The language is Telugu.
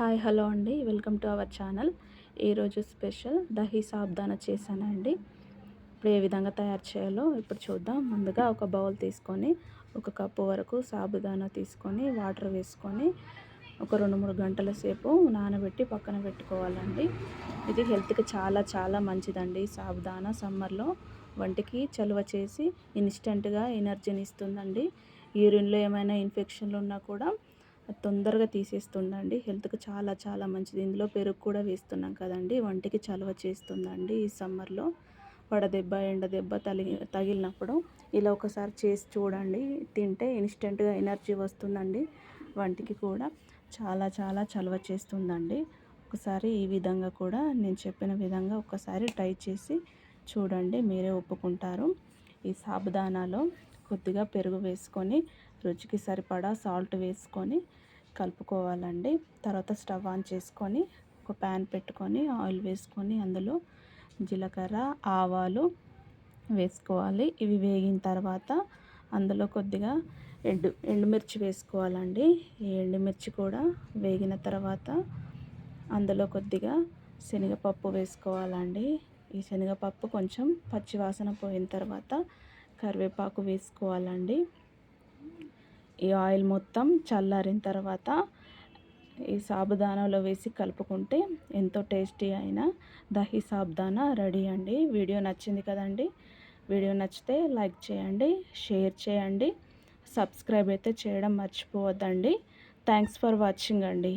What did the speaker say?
హాయ్ హలో అండి. Welcome to our channel. ఈరోజు స్పెషల్ దహీ సాబ్దాన చేశానండి. ఇప్పుడు ఏ విధంగా తయారు చేయాలో ఇప్పుడు చూద్దాం. ముందుగా ఒక బౌల్ తీసుకొని ఒక కప్పు వరకు సాబుదానా తీసుకొని వాటర్ వేసుకొని ఒక రెండు మూడు గంటల సేపు నానబెట్టి పక్కన పెట్టుకోవాలండి. ఇది హెల్త్కి చాలా చాలా మంచిదండి. సాబుదానా సమ్మర్లో వంటికి చలువ చేసి ఇన్స్టెంట్గా ఎనర్జీని ఇస్తుందండి. యూరిన్లో ఏమైనా ఇన్ఫెక్షన్లు ఉన్నా కూడా తొందరగా తీసేస్తుందండి. హెల్త్కి చాలా చాలా మంచిది. ఇందులో పెరుగు కూడా వేస్తున్నాం కదండి. వంటికి చలువ చేస్తుందండి ఈ సమ్మర్లో. వడదెబ్బ ఎండ దెబ్బ తగి తగిలినప్పుడు ఇలా ఒకసారి చేసి చూడండి. తింటే ఇన్స్టెంట్గా ఎనర్జీ వస్తుందండి. వంటికి కూడా చాలా చాలా చలువ చేస్తుందండి. ఒకసారి ఈ విధంగా కూడా నేను చెప్పిన విధంగా ఒకసారి ట్రై చేసి చూడండి. మీరే ఒప్పుకుంటారు. ఈ సాబుదానాలో కొద్దిగా పెరుగు వేసుకొని రుచికి సరిపడా సాల్ట్ వేసుకొని కలుపుకోవాలండి. తర్వాత స్టవ్ ఆన్ చేసుకొని ఒక ప్యాన్ పెట్టుకొని ఆయిల్ వేసుకొని అందులో జీలకర్ర ఆవాలు వేసుకోవాలి. ఇవి వేగిన తర్వాత అందులో కొద్దిగా ఎండు ఎండుమిర్చి వేసుకోవాలండి. ఈ ఎండుమిర్చి కూడా వేగిన తర్వాత అందులో కొద్దిగా శనగపప్పు వేసుకోవాలండి. ఈ శనగపప్పు కొంచెం పచ్చివాసన పోయిన తర్వాత కరివేపాకు వేసుకోవాలండి. ఈ ఆయిల్ మొత్తం చల్లారిన తర్వాత ఈ సాబుదానాలో వేసి కలుపుకుంటే ఎంతో టేస్టీ అయిన దహి సాబుదానా రెడీ అండి. వీడియో నచ్చింది కదండి? వీడియో నచ్చితే లైక్ చేయండి షేర్ చేయండి సబ్స్క్రైబ్ అయితే చేయడం మర్చిపోవద్దండి. థ్యాంక్స్ ఫర్ వాచింగ్ అండి.